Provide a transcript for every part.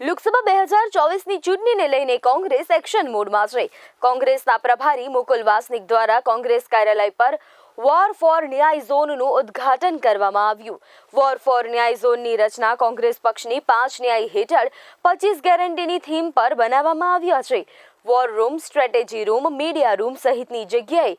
લોકસભા બે હજાર ચોવીસની ચૂંટણીને લઈને કોંગ્રેસ એક્શન મોડમાં છે. કોંગ્રેસના પ્રભારી મુકુલ વાસનિક દ્વારા કોંગ્રેસ કાર્યાલય પર વોર ફોર ન્યાય ઝોનનું ઉદ્ઘાટન કરવામાં આવ્યું. વોર ફોર ન્યાય ઝોનની રચના કોંગ્રેસ પક્ષની પાંચ ન્યાય હેઠળ પચીસ ગેરંટીની થીમ પર બનાવવામાં આવ્યા છે. War room strategy room media room સહિતની જગ્યાએ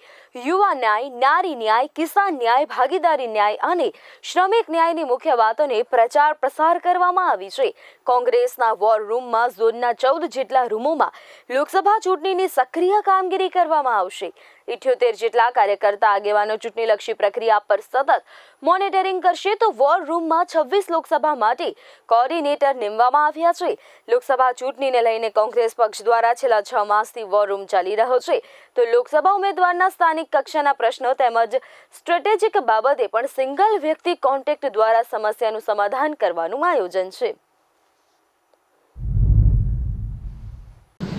યુવા ન્યાય, નારી ન્યાય, કિસાન ન્યાય, ભાગીદારી ન્યાય અને શ્રમિક ન્યાયની મુખ્ય વાતોને પ્રચાર પ્રસાર કરવામાં આવી છે. કોંગ્રેસના વોર રૂમમાં ઝોનના ચૌદ જેટલા રૂમોમાં લોકસભા ચૂંટણીની સક્રિય કામગીરી કરવામાં આવશે. ઇઠ્યોતેર જેટલા કાર્યકર્તા આગેવાનો ચૂંટણીલક્ષી પ્રક્રિયા પર સતત મોનિટરિંગ કરશે તો વોર રૂમમાં છવ્વીસ લોકસભા માટે કોર્ડિનેટર નીમવામાં આવ્યા છે. લોકસભા ચૂંટણીને લઈને કોંગ્રેસ પક્ષ દ્વારા છેલ્લા માસથી વોર રૂમ ચાલી રહ્યો છે. તો લોકસભા ઉમેદવારના સ્થાનિક કક્ષાના પ્રશ્નો તેમજ સ્ટ્રેટેજિક બાબતે પણ સિંગલ વ્યક્તિ કોન્ટેક્ટ દ્વારા સમસ્યાનું સમાધાન કરવાનું આયોજન છે.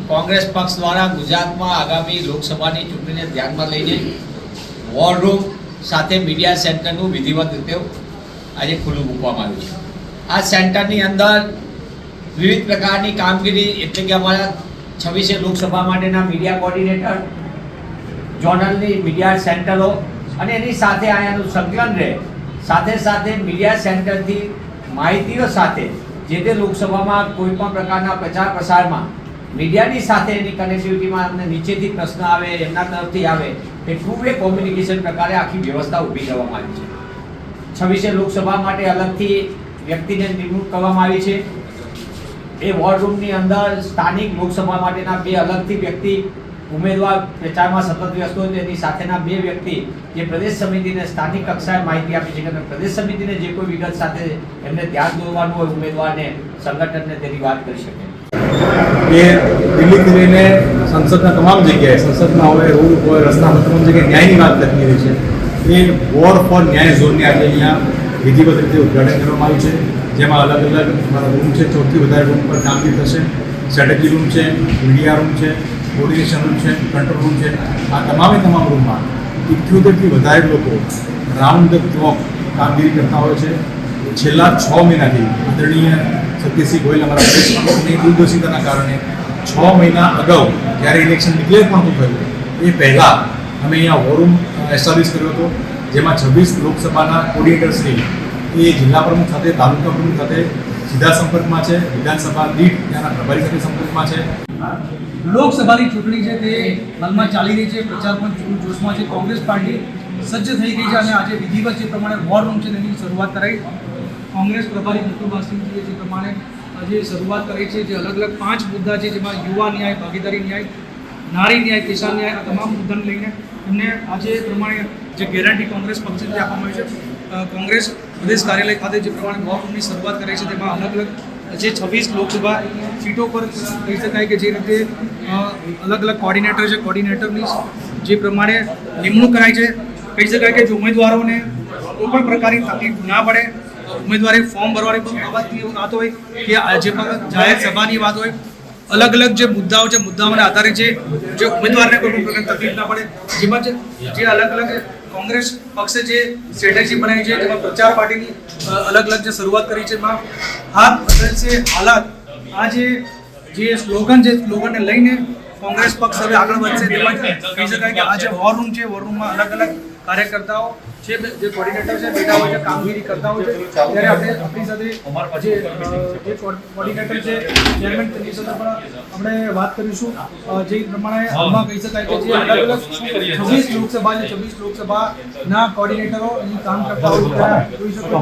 કોંગ્રેસ પક્ષ દ્વારા ગુજરાતમાં આગામી લોકસભાની ચૂંટણીને ધ્યાનમાં લઈને વોર રૂમ સાથે મીડિયા સેન્ટરનું વિધિવત રીતે આજે ખુલ્લું મૂકવામાં આવ્યું છે. આ સેન્ટરની અંદર વિવિધ પ્રકારની કામગીરી, એટલે કે અમારા છવ્વીસે લોકસભા માટેના મીડિયા કોર્ડિનેટર જોનલની મીડિયા સેન્ટરો અને એની સાથે આયાનું સંકલન રહે. સાથે સાથે મીડિયા સેન્ટરથી માહિતીઓ સાથે જે તે લોકસભામાં કોઈ પણ પ્રકારના પ્રચાર પ્રસારમાં મીડિયાની સાથે એની કનેક્ટિવિટીમાં અમને નીચેથી પ્રશ્ન આવે, એમના તરફથી આવે એ ટુ વે કોમ્યુનિકેશન પ્રકારે આખી વ્યવસ્થા ઊભી કરવામાં આવી છે. છવ્વીસે લોકસભા માટે અલગથી વ્યક્તિને નિમણૂક કરવામાં આવી છે. એ વોર રૂમની અંદર સ્થાનિક લોકસભા માટેના બે અલગથી વ્યક્તિ ઉમેદવાર પ્રચારમાં સતત વ્યસ્ત હોય તેની સાથેના બે વ્યક્તિ જે પ્રદેશ સમિતિને સ્થાનિક કક્ષાએ માહિતી આપી છે. કે પ્રદેશ સમિતિને જે કોઈ વિગત સાથે એમને ધ્યાન દોરવાનું હોય ઉમેદવારને, સંગઠનને તેની વાત કરી શકે. કે દિલ્હીથી લઈને સંસદના તમામ જગ્યાએ, સંસદમાં હોય રોડ હોય રસ્તામાં તમામ જગ્યાએ ન્યાયની વાત કરી રહી છે. એ વોર ફોર ન્યાય ઝોનની આજે અહીંયા વિધિવત રીતે ઉદઘાટન કરવામાં આવ્યું છે. જેમાં અલગ અલગ મારા રૂમ છે સૌથી વધારે રૂમ પર કામગીરી થશે. સ્ટ્રેટેજી રૂમ છે મીડિયા રૂમ છે કોર્ડિનેશન રૂમ છે કંટ્રોલ રૂમ છે. આ તમામે તમામ રૂમમાં ઇઠ્યોતેરથી વધારે લોકો રાઉન્ડ ધ ક્લોક કામગીરી કરતા હોય છે. છેલ્લા છ મહિનાથી આદરણીય સત્યસિંહ ગોયલ અમારા પ્રમુખની દૂરદર્શિતાના કારણે છ મહિના અગાઉ જ્યારે ઇલેક્શન ડિક્લેર પણ થયું, એ પહેલાં અમે અહીંયા વોરૂમ એસ્ટાબ્લિશ કર્યો હતો, જેમાં છવ્વીસ લોકસભાના કોર્ડિનેટરશ્રી એ જિલ્લા પ્રમુખ સાથે, તાલુકા પ્રમુખ સાથે સીધા સંપર્કમાં છે. વિધાનસભા દીઠ ત્યાંના પ્રભારી સાથે સંપર્કમાં છે. લોકસભાની ચૂંટણી છે તે હાલમાં ચાલી રહી છે. પ્રચાર પણ જોશમાં છે. કોંગ્રેસ પાર્ટી સજ્જ થઈ ગઈ છે અને આજે વિધિવત જે પ્રમાણે વોર રૂમ છે તેની શરૂઆત કરાઈ. કોંગ્રેસ પ્રભારી મુકુલ વાસનિકજીએ જે પ્રમાણે આજે શરૂઆત કરી છે, જે અલગ અલગ પાંચ મુદ્દા છે, જેમાં યુવા ન્યાય, ભાગીદારી ન્યાય, નારી ન્યાય કિસાન ન્યાય આ તમામ મુદ્દાને લઈને એમને આજે પ્રમાણે જે ગેરંટી કોંગ્રેસ પક્ષેથી આપવામાં આવી છે કોંગ્રેસ પ્રદેશ કાર્યાલય ખાતે જે પ્રમાણે મોકની શરૂઆત કરી છે, તેમાં અલગ અલગ જે છવ્વીસ લોકસભા સીટો પર કહી શકાય કે જે રીતે અલગ અલગ કોર્ડિનેટર છે કોર્ડિનેટરની જે પ્રમાણે નિમણૂક કરાય છે. કહી શકાય કે જે ઉમેદવારોને કોઈ પણ પ્રકારની તકલીફ ના પડે, ઉમેદવારે ફોર્મ ભરવાની પણ બાબતની વાત હોય કે જે પણ જાહેર સભાની વાત હોય, અલગ અલગ જે મુદ્દાઓ છે, મુદ્દાઓને આધારે છે જે ઉમેદવારને કોઈ પણ પ્રકારની તકલીફ ના પડે, જેમાં જે અલગ અલગ કોંગ્રેસ પક્ષે જે સ્ટ્રેટેજી બનાવી છે, જેમાં પ્રચાર પાર્ટીની અલગ અલગ જે શરૂઆત કરી છે, એમાં હાથ બદલશે હાલાત, આ જે જે સ્લોગન જે સ્લોગનને લઈને કોંગ્રેસ પક્ષ હવે આગળ વધશે તેમજ કહી શકાય કે આ જે વોર રૂમ છે વોર રૂમમાં અલગ અલગ કાર્યકર્તાઓ છે જે કોર્ડિનેટર છે બેઠા હોય છે કામગીરી કરતા હોય છે. ત્યારે આપણે આપણી સાથે જે જે કોર્ડિનેટર છે ચેરમેન તેની સાથે પણ આપણે વાત કરીશું. જે પ્રમાણે હાલમાં કહી શકાય કે જે અલગ અલગ છવ્વીસ લોકસભા છે છવ્વીસ લોકસભાના કોર્ડિનેટરો અહીં કામ કરતા હોય જોઈ શકો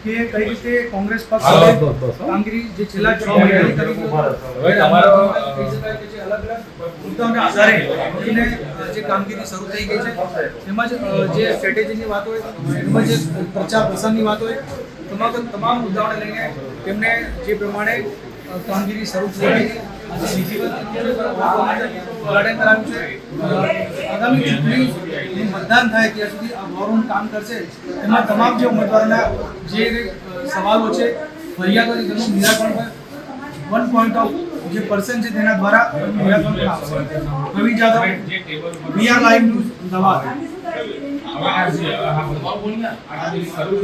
કે કઈ રીતે કોંગ્રેસ પક્ષ કામગીરી જે છેલ્લા છ મહિનાની કરી અલગ અલગ મુદ્દાઓના આધારે જે કામગીરી શરૂ થઈ ગઈ છે તેમજ જે સ્ટ્રેટેજીની વાત હોય તેમજ જે પ્રચાર પ્રસારની વાત હોય તમામ તમામ મુદ્દાઓને લઈને તેમને જે પ્રમાણે કામગીરી શરૂ થઈ ગઈ આગામી ચૂંટણી મતદાન થાય ત્યાં સુધી આ વોરૂમ કામ કરશે. એમાં તમામ જે ઉમેદવારોના જે સવાલો છે ફરિયાદો છે તેનું નિરાકરણ વન પોઈન્ટ ઓફ જે પર્સન છે તેના દ્વારા નિરાકરણ આવશે Ravi Jadav, V R live news, Ahmedabad.